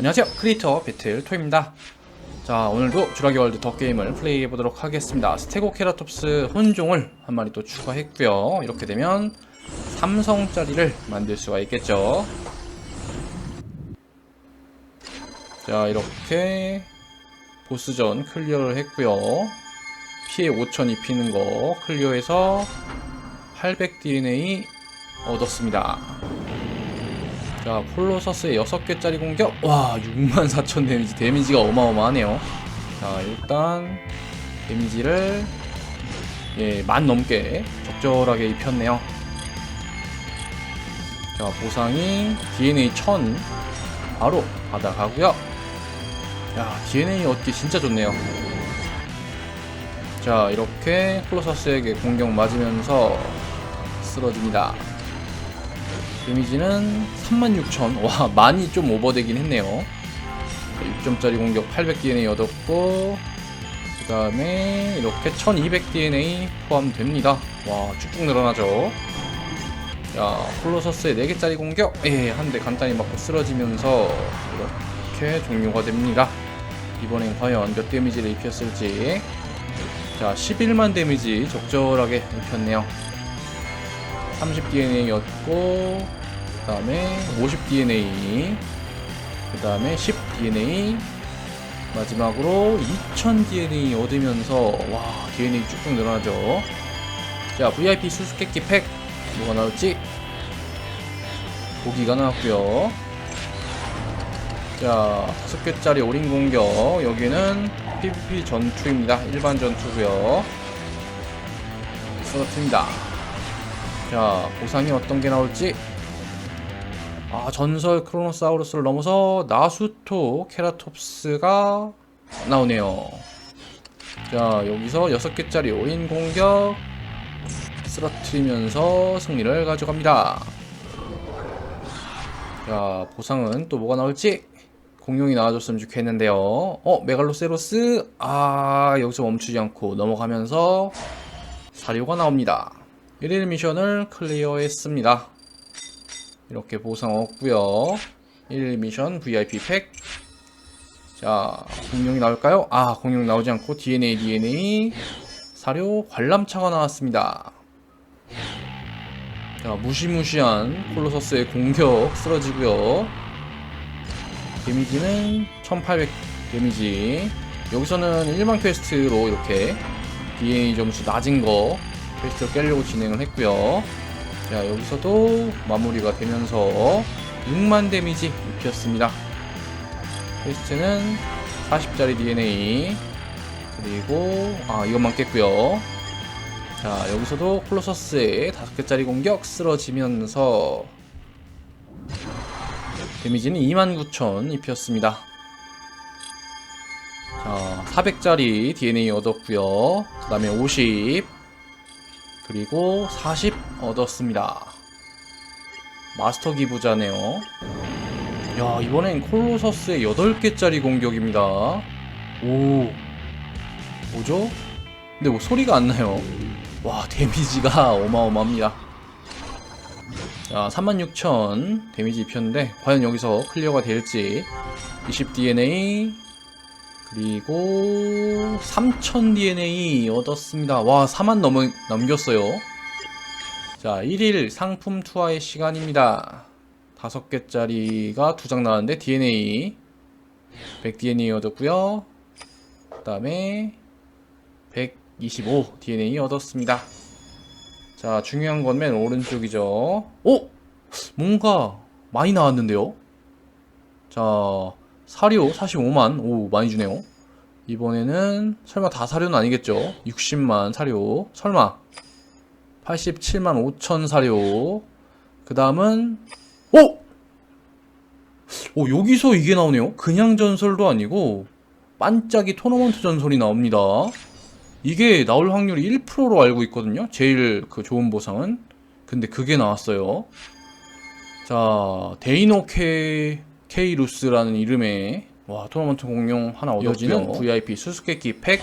안녕하세요. 크리에이터 배틀 토입니다. 자 오늘도 주라기 월드 더 게임을 플레이해 보도록 하겠습니다. 스테고 케라톱스 혼종을 한 마리 또 추가했고요. 이렇게 되면 삼성짜리를 만들 수가 있겠죠. 자 이렇게 보스전 클리어를 했고요. 피해 5000 입히는 거 클리어해서 800DNA 얻었습니다 자, 콜로서스의 6개짜리 공격. 와, 64,000 데미지. 데미지가 어마어마하네요. 자, 일단 데미지를 예, 만 넘게 적절하게 입혔네요. 자, 보상이 DNA 1000 바로 받아가고요. 야, DNA 얻기 진짜 좋네요. 자, 이렇게 콜로서스에게 공격 맞으면서 쓰러집니다. 데미지는 36,000. 와, 많이 좀 오버되긴 했네요. 6점짜리 공격 800DNA 얻었고, 그 다음에 이렇게 1200DNA 포함됩니다. 와, 쭉쭉 늘어나죠. 자, 콜로서스의 4개짜리 공격, 예, 한 대 간단히 맞고 쓰러지면서 이렇게 종료가 됩니다. 이번엔 과연 몇 데미지를 입혔을지. 자, 11만 데미지 적절하게 입혔네요. 30DNA였고 그 다음에 50DNA 그 다음에 10DNA 마지막으로 2000DNA 얻으면서 와 DNA 쭉쭉 늘어나죠. 자 VIP 수수께끼 팩 뭐가 나올지 보기가 나왔고요. 자 5개짜리 올인 공격. 여기는 PVP 전투입니다. 일반 전투고요. 쓰러트입니다. 자, 보상이 어떤 게 나올지. 아, 전설 크로노사우루스를 넘어서 나수토 케라톱스가 나오네요. 자, 여기서 6개짜리 올인 공격 쓰러트리면서 승리를 가져갑니다. 자, 보상은 또 뭐가 나올지 공룡이 나와줬으면 좋겠는데요. 어, 메갈로세로스. 아, 여기서 멈추지 않고 넘어가면서 사료가 나옵니다. 1일 미션을 클리어했습니다. 이렇게 보상 얻고요. 1일 미션 VIP 팩. 자, 공룡이 나올까요? 아, 공룡 나오지 않고 DNA, DNA, 사료, 관람차가 나왔습니다. 자, 무시무시한 콜로서스의 공격 쓰러지고요. 데미지는 1800 데미지. 여기서는 일반 퀘스트로 이렇게 DNA 점수 낮은 거 퀘스트를 깨려고 진행을 했고요. 자, 여기서도 마무리가 되면서 6만 데미지 입혔습니다. 퀘스트는 40짜리 DNA 그리고 아 이것만 깼고요. 자, 여기서도 콜로서스의 5개짜리 공격 쓰러지면서 데미지는 29,000 입혔습니다. 자, 400짜리 DNA 얻었고요. 그 다음에 50 그리고 40 얻었습니다. 마스터 기부자네요. 야, 이번엔 콜로서스의 8개짜리 공격입니다. 오. 뭐죠? 근데 뭐 소리가 안 나요. 와, 데미지가 어마어마합니다. 자, 36,000 데미지 입혔는데, 과연 여기서 클리어가 될지. 20DNA, 그리고 3000 DNA 얻었습니다. 와 4만 넘, 넘겼어요. 자 1일 상품 투하의 시간입니다. 5개짜리가 두장 나왔는데 DNA 100 DNA 얻었고요. 그 다음에 125 DNA 얻었습니다. 자 중요한 건 맨 오른쪽이죠. 오! 뭔가 많이 나왔는데요. 자 사료 45만 오 많이 주네요 이번에는 설마 다 사료는 아니겠죠? 60만 사료. 설마 87만 5천 사료. 그 다음은 오! 오 여기서 이게 나오네요. 그냥 전설도 아니고 반짝이 토너먼트 전설이 나옵니다. 이게 나올 확률이 1%로 알고 있거든요. 제일 그 좋은 보상은. 근데 그게 나왔어요. 자 데이노 케 케이루스라는 이름의 와 토너먼트 공룡 하나 얻어지는 VIP 수수께끼 팩.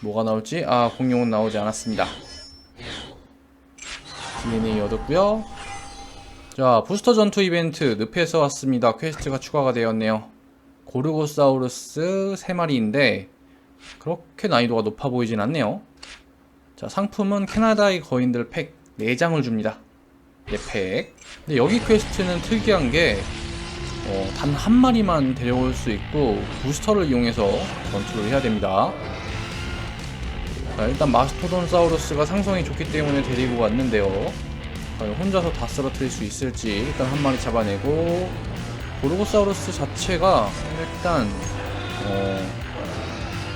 뭐가 나올지? 아 공룡은 나오지 않았습니다. DNA 얻었고요. 자 부스터 전투 이벤트 늪에서 왔습니다. 퀘스트가 추가가 되었네요. 고르고사우루스 3마리인데 그렇게 난이도가 높아 보이진 않네요. 자, 상품은 캐나다의 거인들 팩 4장을 줍니다. 4팩. 근데 여기 퀘스트는 특이한 게, 어, 단 한 마리만 데려올 수 있고, 부스터를 이용해서 전투를 해야 됩니다. 자, 일단 마스토돈 사우루스가 상성이 좋기 때문에 데리고 왔는데요. 혼자서 다 쓰러뜨릴 수 있을지 일단 한 마리 잡아내고, 고르고사우루스 자체가 일단, 어,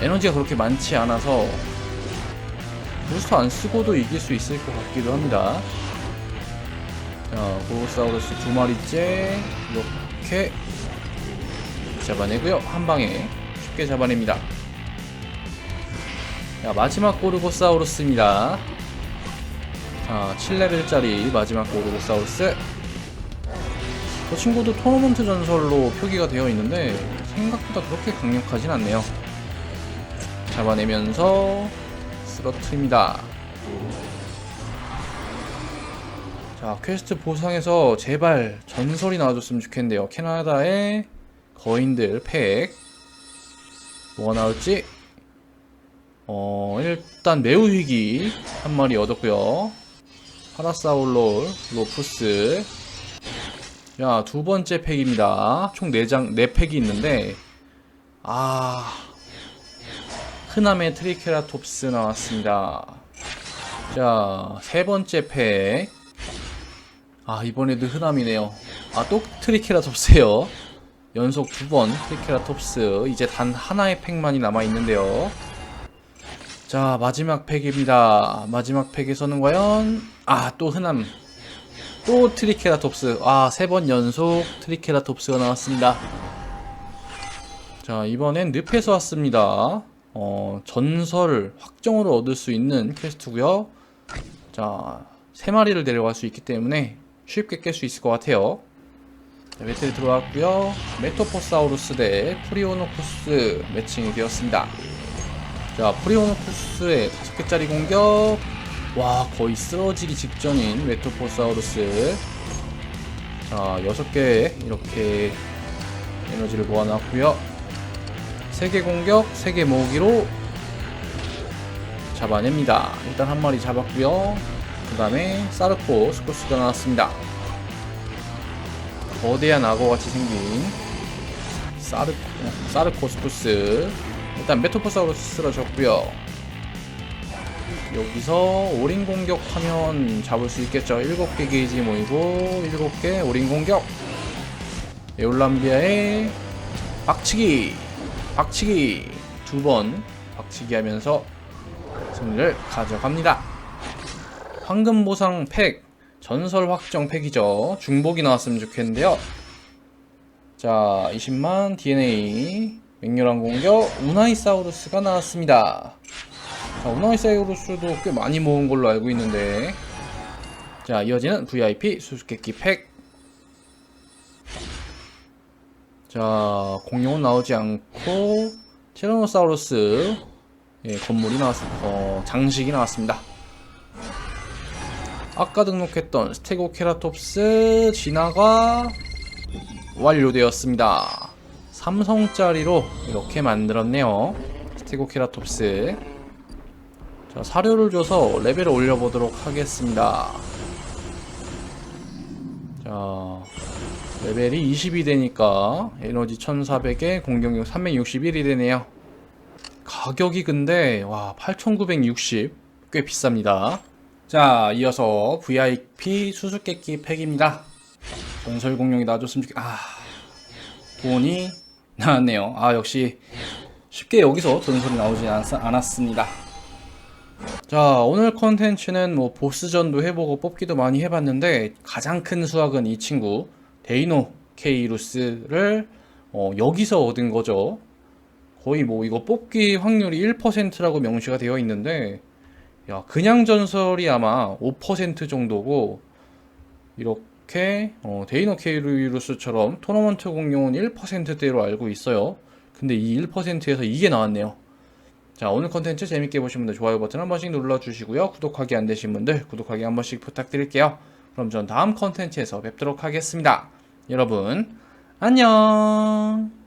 에너지가 그렇게 많지 않아서 부스터 안 쓰고도 이길 수 있을 것 같기도 합니다. 자, 고르사우루스 두 마리째 이렇게 잡아내고요. 한 방에 쉽게 잡아냅니다. 자, 마지막 고르고사우루스입니다. 자, 7레벨짜리 마지막 고르고사우루스. 저 친구도 토너먼트 전설로 표기가 되어 있는데 생각보다 그렇게 강력하진 않네요. 잡아내면서 쓰러트립니다. 자, 퀘스트 보상에서 제발 전설이 나와줬으면 좋겠는데요. 캐나다의 거인들 팩. 뭐가 나올지? 어, 일단 매우 위기 한 마리 얻었고요. 파라사울롤, 로프스. 자, 두 번째 팩입니다. 총 4장, 4팩이 있는데, 아, 흔함의 트리케라톱스 나왔습니다. 자, 세 번째 팩. 아, 이번에도 흔함이네요. 아, 또 트리케라톱스예요. 연속 두 번 트리케라톱스. 이제 단 하나의 팩만이 남아있는데요. 자, 마지막 팩입니다. 마지막 팩에서는 과연, 아, 또 흔함. 또 트리케라톱스. 아, 세 번 연속 트리케라톱스가 나왔습니다. 자, 이번엔 늪에서 왔습니다. 어, 전설 확정으로 얻을 수 있는 퀘스트고요. 자, 세 마리를 데려갈 수 있기 때문에 쉽게 깰 수 있을 것 같아요. 자, 배틀이 들어왔고요. 메토포사우루스 대 프리오노쿠스 매칭이 되었습니다. 자, 프리오노쿠스의 5개짜리 공격. 와, 거의 쓰러지기 직전인 메토포사우루스. 자, 6개 이렇게 에너지를 모아놨고요. 3개 공격, 3개 모으기로 잡아냅니다. 일단 한 마리 잡았고요. 그 다음에 사르코 스코스가 나왔습니다. 거대한 악어같이 생긴 사르, 사르코스쿠스 일단 메토포사우루스 쓰러졌고요. 여기서 올인 공격하면 잡을 수 있겠죠. 7개 게이지 모이고 7개 올인 공격 에올람비아의 박치기 박치기 두 번 박치기 하면서 승리를 가져갑니다. 황금 보상 팩 전설 확정 팩이죠. 중복이 나왔으면 좋겠는데요. 자, 20만 DNA 맹렬한 공격 우나이사우루스가 나왔습니다. 자, 우나이사우루스도 꽤 많이 모은 걸로 알고 있는데 자, 이어지는 VIP 수수께끼 팩 자, 공룡은 나오지 않고 티라노사우루스 예, 건물이 나왔습니다. 어, 장식이 나왔습니다. 아까 등록했던 스테고케라톱스 진화가 완료되었습니다. 삼성짜리로 이렇게 만들었네요. 스테고케라톱스. 자, 사료를 줘서 레벨을 올려보도록 하겠습니다. 자, 레벨이 20이 되니까 에너지 1400에 공격력 361이 되네요. 가격이 근데 와 8960. 꽤 비쌉니다. 자, 이어서 VIP 수수께끼 팩입니다. 전설 공룡이 나와줬으면 좋겠... 아... 돈이 나왔네요. 아, 역시 쉽게 여기서 전설이 나오지 않, 않았 습니다. 자, 오늘 컨텐츠는 뭐 보스전도 해보고 뽑기도 많이 해봤는데 가장 큰 수확은 이 친구 데이노 케이루스를 어, 여기서 얻은 거죠. 거의 뭐 이거 뽑기 확률이 1%라고 명시가 되어 있는데 야, 그냥 전설이 아마 5% 정도고 이렇게 어, 데이노 케이루스처럼 토너먼트 공룡은 1%대로 알고 있어요. 근데 이 1%에서 이게 나왔네요. 자, 오늘 컨텐츠 재밌게 보신 분들 좋아요 버튼 한 번씩 눌러주시고요. 구독하기 안 되신 분들 구독하기 한 번씩 부탁드릴게요. 그럼 전 다음 컨텐츠에서 뵙도록 하겠습니다. 여러분, 안녕!